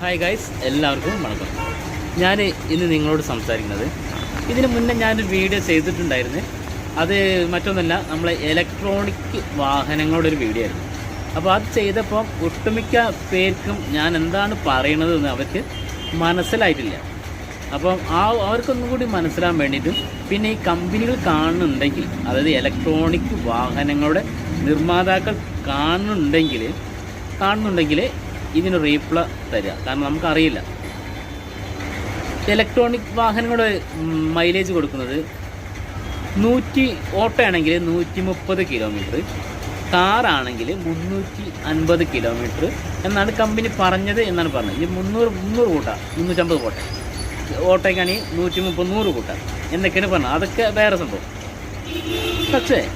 Hi guys എല്ലാവർക്കും വണക്കം. ഞാൻ ഇന്ന് നിങ്ങളോട് സംസാരിക്കുന്നത് ഇതിന് മുന്നേ ഞാനൊരു വീഡിയോ ചെയ്തിട്ടുണ്ടായിരുന്നു. അത് മറ്റൊന്നല്ല നമ്മളെ ഇലക്ട്രോണിക് വാഹനങ്ങളുടെ ഒരു വീഡിയോ ആയിരുന്നു. അപ്പോൾ അത് ചെയ്തപ്പോൾ ഒട്ടുമിക്ക പേർക്കും ഞാൻ എന്താണ് പറയണത് എന്ന് അവർക്ക് മനസ്സിലായിട്ടില്ല. അപ്പം ആ അവർക്കൊന്നും കൂടി മനസ്സിലാൻ വേണ്ടിയിട്ടും പിന്നെ ഈ കമ്പനികൾ കാണുന്നുണ്ടെങ്കിൽ അതായത് ഇലക്ട്രോണിക് വാഹനങ്ങളുടെ നിർമ്മാതാക്കൾ കാണുന്നുണ്ടെങ്കിൽ കാണുന്നുണ്ടെങ്കിൽ ഇതിന് റീപ്ലേ തരിക കാരണം നമുക്കറിയില്ല. ഇലക്ട്രോണിക് വാഹനങ്ങളുടെ മൈലേജ് കൊടുക്കുന്നത് നൂറ്റി ഓട്ടോ ആണെങ്കിൽ നൂറ്റി മുപ്പത് കിലോമീറ്റർ കാറാണെങ്കിൽ മുന്നൂറ്റി അൻപത് കിലോമീറ്റർ എന്നാണ് കമ്പനി പറഞ്ഞത് എന്നാണ് പറഞ്ഞത്. ഇനി മുന്നൂറ് മുന്നൂറ് കൂട്ടാം മുന്നൂറ്റമ്പത് കൂട്ട. ഓട്ടോയ്ക്കാണെങ്കിൽ നൂറ്റി മുപ്പത് നൂറ് കൂട്ടാം. എന്നൊക്കെയാണ് പറഞ്ഞത്. അതൊക്കെ വേറെ സംഭവം. പക്ഷേ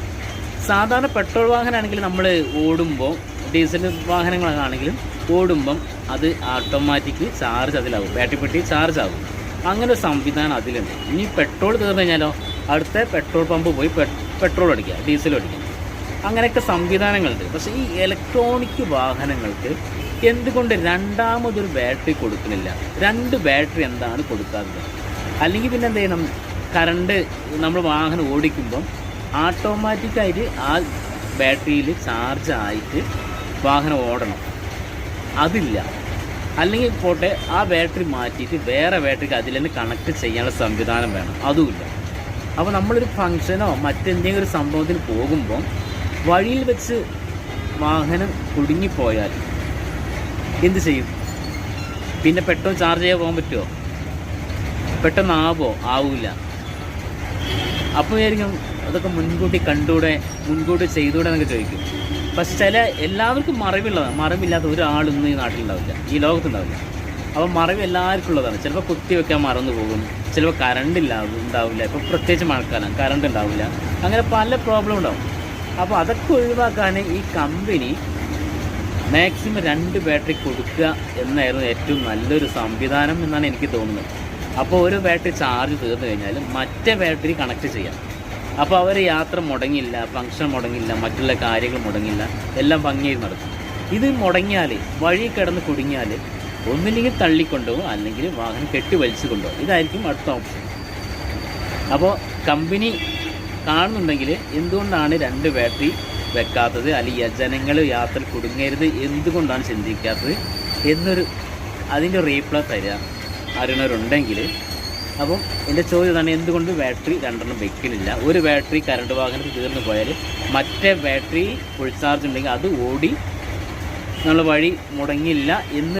സാധാരണ പെട്രോൾ വാഹനമാണെങ്കിൽ നമ്മൾ ഓടുമ്പോൾ ഡീസൽ വാഹനങ്ങളാണെങ്കിലും ഓടുമ്പം അത് ഓട്ടോമാറ്റിക് ചാർജ് അതിലാവും. ബാറ്ററി പെട്ടി ചാർജ് ആകും അങ്ങനെ സംവിധാനം അതിലുണ്ട്. ഇനി പെട്രോൾ തീർന്നു കഴിഞ്ഞാലോ? അടുത്ത പെട്രോൾ പമ്പ് പോയി പെട്രോൾ അടിക്കുക ഡീസൽ അടിക്കുക അങ്ങനെയൊക്കെ സംവിധാനങ്ങളുണ്ട്. പക്ഷേ ഈ ഇലക്ട്രോണിക് വാഹനങ്ങൾക്ക് എന്തുകൊണ്ട് രണ്ടാമതൊരു ബാറ്ററി കൊടുക്കുന്നില്ല? രണ്ട് ബാറ്ററി എന്താണ് കൊടുക്കാത്തത്? അല്ലെങ്കിൽ പിന്നെ എന്ത് ചെയ്യണം? കറണ്ട് നമ്മൾ വാഹനം ഓടിക്കുമ്പം ഓട്ടോമാറ്റിക്കായിട്ട് ആ ബാറ്ററിയിൽ ചാർജ് ആയിട്ട് വാഹനം ഓടണം. അതില്ല. അല്ലെങ്കിൽ പോട്ടെ ആ ബാറ്ററി മാറ്റിയിട്ട് വേറെ ബാറ്ററിക്ക് അതിൽ തന്നെ കണക്ട് ചെയ്യാനുള്ള സംവിധാനം വേണം. അതുമില്ല. അപ്പോൾ നമ്മളൊരു ഫങ്ഷനോ മറ്റെന്തെങ്കിലും ഒരു സംഭവത്തിന് പോകുമ്പോൾ വഴിയിൽ വെച്ച് വാഹനം കുടുങ്ങിപ്പോയാൽ എന്ത് ചെയ്യും? പിന്നെ പെട്ടെന്ന് ചാർജ് ചെയ്യാൻ പോകാൻ പറ്റുമോ പെട്ടെന്ന് ആവോ? ആവില്ല അപ്പോൾ വിചാരിക്കും അതൊക്കെ മുൻകൂട്ടി കണ്ടൂടെ മുൻകൂട്ടി ചെയ്തൂടെ എന്നൊക്കെ ചോദിക്കും. പക്ഷെ ചില എല്ലാവർക്കും മറിവുള്ളതാണ് മറിവില്ലാത്ത ഒരാളൊന്നും ഈ നാട്ടിലുണ്ടാവില്ല. ഈ ലോകത്തുണ്ടാവില്ല. അപ്പോൾ മറവ് എല്ലാവർക്കും ഉള്ളതാണ് ചിലപ്പോൾ കുത്തി വെക്കാൻ മറന്നു പോകും. ചിലപ്പോൾ കറണ്ട് ഇല്ല ഉണ്ടാവില്ല. ഇപ്പോൾ പ്രത്യേകിച്ച് മഴക്കാലം കറണ്ട് ഉണ്ടാവില്ല. അങ്ങനെ പല പ്രോബ്ലം ഉണ്ടാവും. അപ്പോൾ അതൊക്കെ ഒഴിവാക്കാൻ ഈ കമ്പനി മാക്സിമം രണ്ട് ബാറ്ററി കൊടുക്കുക എന്നായിരുന്നു ഏറ്റവും നല്ലൊരു സംവിധാനം എന്നാണ് എനിക്ക് തോന്നുന്നത്. അപ്പോൾ ഒരു ബാറ്ററി ചാർജ് തീർന്നു കഴിഞ്ഞാൽ മറ്റേ ബാറ്ററി കണക്ട് ചെയ്യാം. അപ്പോൾ അവർ യാത്ര മുടങ്ങില്ല ഫങ്ഷൻ മുടങ്ങില്ല മറ്റുള്ള കാര്യങ്ങൾ മുടങ്ങില്ല എല്ലാം ഭംഗിയായി നടക്കും. ഇത് മുടങ്ങിയാൽ വഴി കിടന്ന് കുടുങ്ങിയാൽ ഒന്നില്ലെങ്കിൽ തള്ളിക്കൊണ്ടുപോകും അല്ലെങ്കിൽ വാഹനം കെട്ടി വലിച്ചു കൊണ്ടോ ഇതായിരിക്കും അടുത്ത ഓപ്ഷൻ അപ്പോൾ കമ്പനി കാണുന്നുണ്ടെങ്കിൽ എന്തുകൊണ്ടാണ് രണ്ട് ബാറ്ററി വെക്കാത്തത്? അല്ലെങ്കിൽ ജനങ്ങൾ യാത്ര കുടുങ്ങരുത് എന്തുകൊണ്ടാണ് ചിന്തിക്കാത്തത്? എന്നൊരു അതിന്റെ റീപ്ലൈ തരിക അറിയണവരുണ്ടെങ്കിൽ അപ്പം എന്റെ ചോദ്യം ഇതാണ് എന്തുകൊണ്ട് ബാറ്ററി രണ്ടെണ്ണം വെക്കലില്ല? ഒരു ബാറ്ററി കറണ്ട് വാഹനത്തിൽ തീർന്നു പോയാൽ മറ്റേ ബാറ്ററി ഫുൾ ചാർജ് ഉണ്ടെങ്കിൽ അത് ഓടി നമ്മൾ വഴി മുടങ്ങില്ല എന്ന്